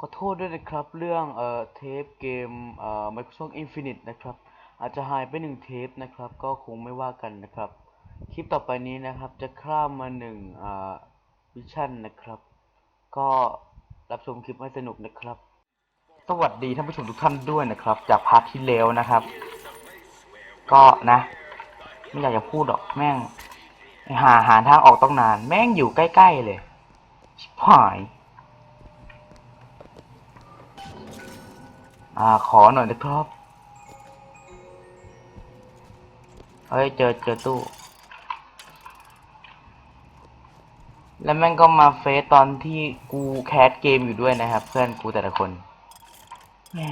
ขอโทษด้วยนะครับ เรื่องเอ่อเทปเกมเอ่อ Microsoft Infinite นะครับ อาจจะหายไปหนึ่งเทปนะครับ ก็คงไม่ว่ากันนะครับ คลิปต่อไปนี้นะครับ จะข้ามมาหนึ่งเอ่าวิชั่นนะครับ ก็รับชมคลิปให้สนุกนะครับ สวัสดีท่านผู้ชมทุกท่านด้วยนะครับ จากพาร์ทที่แล้วนะครับ ก็นะ ไม่อยากจะพูดหรอกแม่ง หาหาทางออกต้องนาน แม่งอยู่ใกล้ ๆ เลยชิบหาย อ่าขอหน่อยนะครับ เฮ้ยเจอเจอตู้ แล้วแม่งก็มาเฟซตอนที่กูแคสเกมอยู่ด้วยนะครับ เพื่อนกูแต่ละคนแม่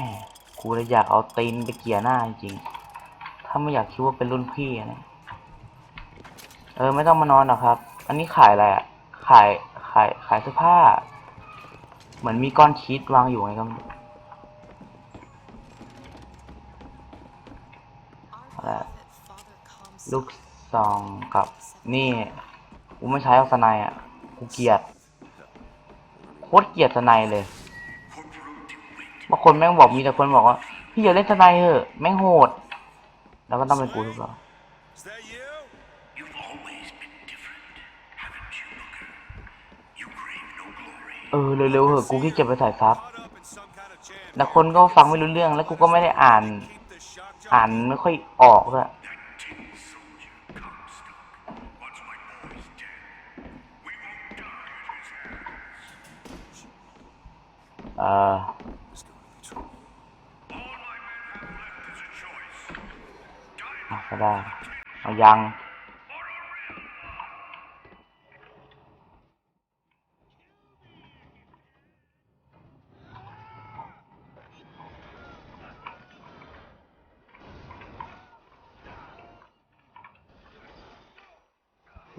กูเลยอยากเอาตีนไปเกี่ยหน้าจริงถ้าไม่อยากคิดว่าเป็นรุ่นพี่นะเออไม่ต้องมานอนหรอกครับ อันนี้ขายอะไรอะ ขายขายขายเสื้อผ้า เหมือนมีก้อนชีสวางอยู่ไงครับอะไรอะ ลูกซองกับนี่กูไม่ใช้เอาสไนด์อะกูเกลียดโคตรเกลียดสไนด์เลยบางคนแม่งบอกมีแต่คนบอกว่าพี่อย่าเล่นสไนด์เถอะแม่งโหด แล้วก็ต้องเป็นกูทุกรอบเออเร็วๆเหอะกูขี้เกียจไปใส่ซับ Caught up in some kind of jam. แต่คนก็ฟังไม่รู้เรื่องแล้วกูก็ไม่ได้อ่าน อ่านไม่ค่อยออกด้วย อะก็ได้เอายัง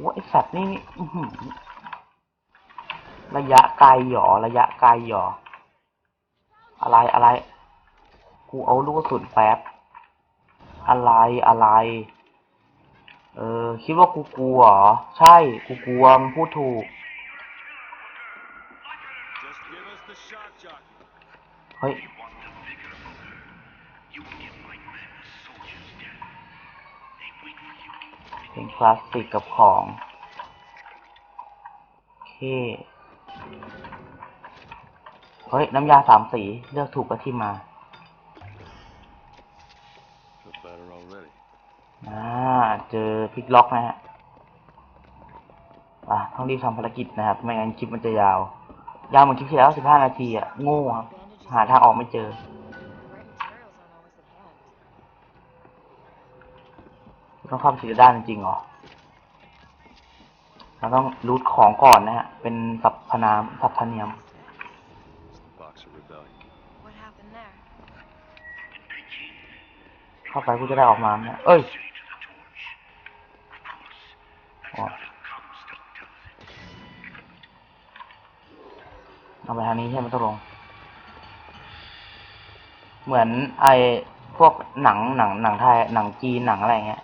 ว่าไอสัตว์นี่ระยะไกลหยอระยะไกลหยอ อะไรอะไร กูเอาลูกสุดแฟบอะไรอะไร เออ คิดว่ากูกลัวเหรอ ใช่ กูกลัวมพูดถูก เฮ้ย เป็นพลาสติกกับของ โอเค ฮ้ย น้ำยาสามสี เลือกถูกก็ที่มาอ่าเจอพลิกล็อกนะฮะอะต้องรีบทำภารกิจนะครับ ไม่งั้นคลิปมันจะยาว ยาวเหมือนคลิปที่แล้วสิบห้านาทีอะโง่ครับหาทางออกไม่เจอ ต้องเข้าไปทีละด้านจริงๆเหรอเราต้องรูทของก่อนนะฮะ เป็นสัพพนามสัพพเนียม เข้าไปกูจะได้ออกมาเนี่ยเอ้ยเอาไปทางนี้ใช่ไหมต้องลง เหมือนไอพวกหนังหนังหนังไทยหนังจีนหนังอะไรเงี้ย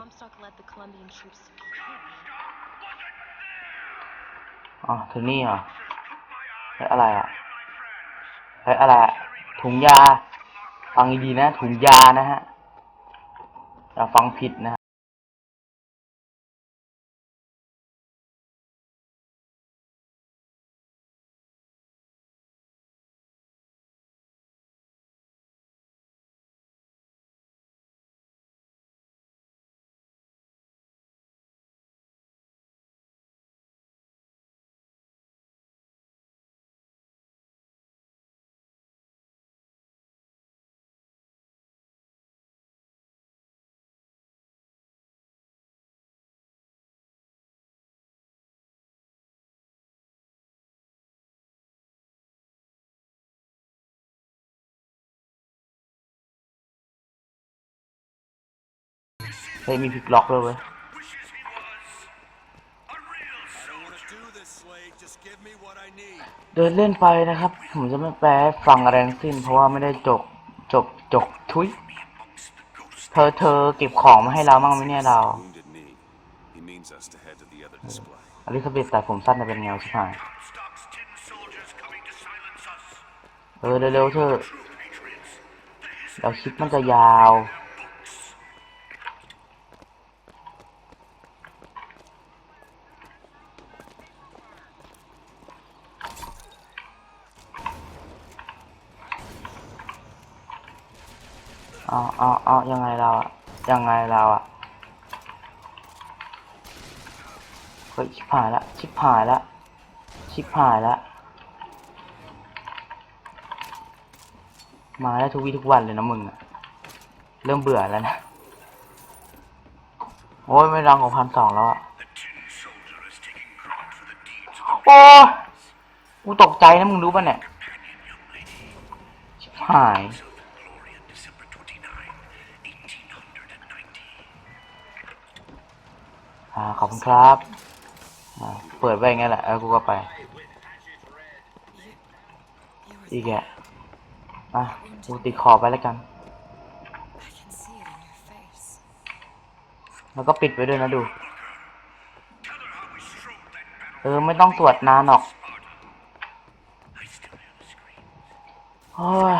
Comstock led the Colombian troops to Peru. อ๋อถึงนี่เหรอเฮ้ยอะไรอะเฮ้ยอะไรอะถุงยา ฟังดีๆนะ ถุงยานะฮะอย่าฟังผิดนะ เฮ้ยมีพิกล็อกเลยเว้ยเดินเล่นไปนะครับ ผมจะไม่แปลฟังอะไรทั้งสิ้น เพราะว่าไม่ได้จบจบจบทุยเธอเธอเก็บของมาให้เราบ้างไหมเนี่ยเราอลิซาเบธแต่ผมสั้นจะเป็นเงาใช่ไหมเออเร็วๆเธอเราคิดมันจะยาว อ๋ออ๋ออ๋อยังไงเราอะยังไงเราอะเฮ้ยชิบหายละชิบหายละชิบหายละมาได้ทุกวี่ทุกวันเลยนะมึงอะเริ่มเบื่อแล้วนะ โอ้ยไม่รังของพันสองแล้วอะโอ้กูตกใจนะมึงรู้ป่ะเนี่ย ชิบหาย อ่าขอบคุณครับอ่าเปิดไว้อย่างงั้นแหละแล้วกูก็ไป อีกแกะอะกูติดขอบไปแล้วกัน แล้วก็ปิดไว้ด้วยนะดู เออ ไม่ต้องตรวจนานหรอกโอ้ย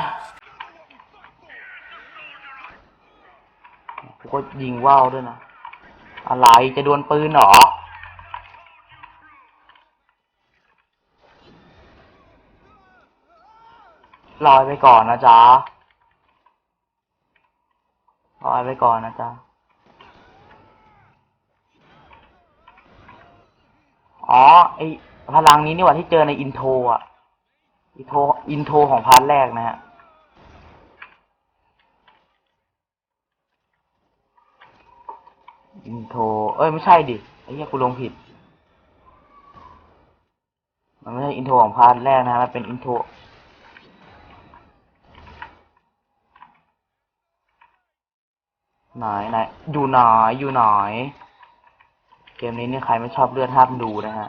กูก็ยิงว่าวด้วยนะ อะไรจะดวลปืนเหรอ ลอยไปก่อนนะจ๊ะ ลอยไปก่อนนะจ๊ะ อ๋อ ไอพลังนี้นี่หว่าที่เจอในอินโทรอะ อินโทรอินโทรของพาร์ทแรกนะฮะ อินโทร เอ้ย ไม่ใช่ดิ ไอ้เหี้ยกูลงผิด มันไม่ใช่อินโทรของพาร์ทแรกนะฮะมันเป็นอินโทรไหนไหนอยู่ไหนอยู่ไหนเกมนี้นี่ใครไม่ชอบเลือดห้ามดูนะฮะ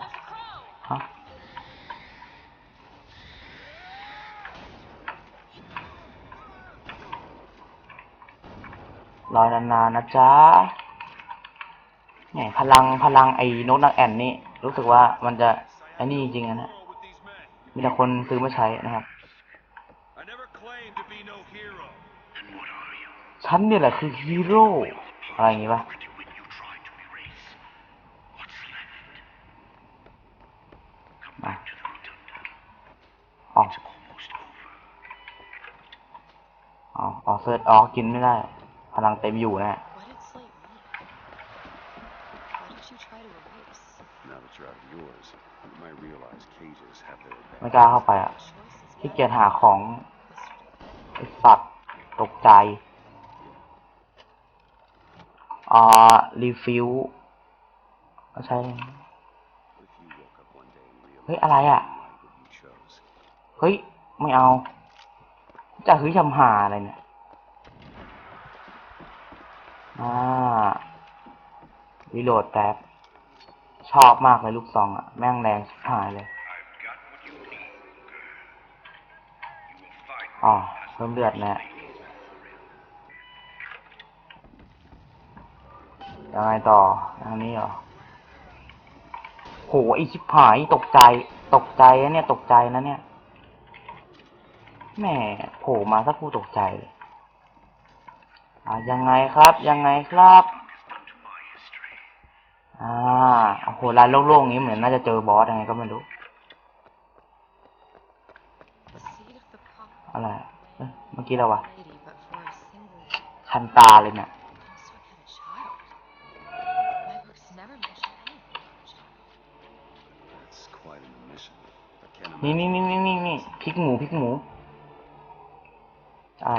รอนานๆนะจ๊ะ เนี่ยพลังพลังไอ้โน้ตนักแอนนี่รู้สึกว่ามันจะไอ้นี่จริงๆนะ มีแต่คนซื้อมาใช้นะครับ ฉันเนี่ยแหละคือฮีโร่อะไรอย่างงี้ปะมาออกออกเซิร์ชออกกินไม่ได้ พลังเต็มอยู่นะ ไม่ advantage. กล้าเข้าไปอะขี้เกียจหาของไอสัตว์ตกใจอ่ารีฟิวไม่ใช่เฮ้ย อะไรอะ เฮ้ย ไม่เอา จะฮื้อชำหาอะไรเนี่ย อ่ารีโหลดแป๊บ ชอบมากเลยลูกซองอะ แม่งแรงชิบหายเลยอ๋อเพิ่มเลือดแน่ยังไงต่อทางนี้เหรอโหไอชิบหายตกใจ ตกใจนะเนี่ย ตกใจนะเนี่ยแหม่โผล่มาสักกูตกใจเลยอ่ายังไงครับ ยังไงครับ to my history. อ่า โอ้โหร้านโล่งๆนี้เหมือนน่าจะเจอบอสยังไงก็ไม่รู้ อะไรเมื่อกี้เราวะคันตาเลยเนะี่ยนี่นี่นี่นี่นี่พริกหมูพริกหมู อ่า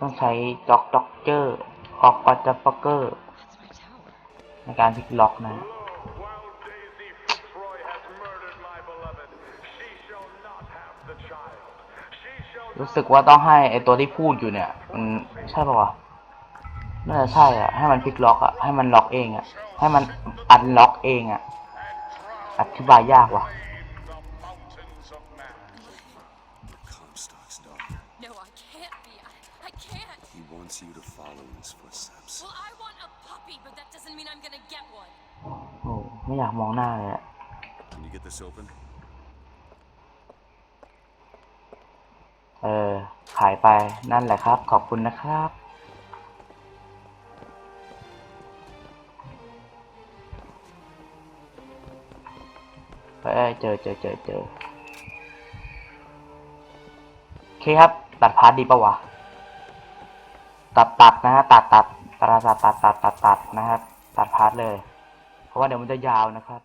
ต้องใช้ด็อกด็อกเจอร์ กอกปัจจัปเกอร์ในการพลิกล็อกนะ รู้สึกว่าต้องให้ไอตัวที่พูดอยู่เนี่ย มันใช่ป่าวะน่าจะใช่อะ ให้มันพลิกล็อกอะ ให้มันล็อกเองอะ ให้มันอันล็อกเองอะ อธิบายยากว่ะ the mountains of man. Comstock's daughter. No, I can't be can't. He wants you to follow in his footsteps. Well, I want a puppy, but that doesn't mean I'm gonna get one. โอ้ไม่อยากมองหน้าเลยอะ Can you get this open? เออ ขายไปนั่นแหละครับ ขอบคุณนะครับเอ้ยเจอเจอเจอเจอโอเคครับ ตัดพาร์ทดีปะวะ ตัดตัดนะฮะตัดตัดตัดตัดตัดตัดตัดตัดนะครับ ตัดพาร์ทเลย เพราะว่าเดี๋ยวมันจะยาวนะครับ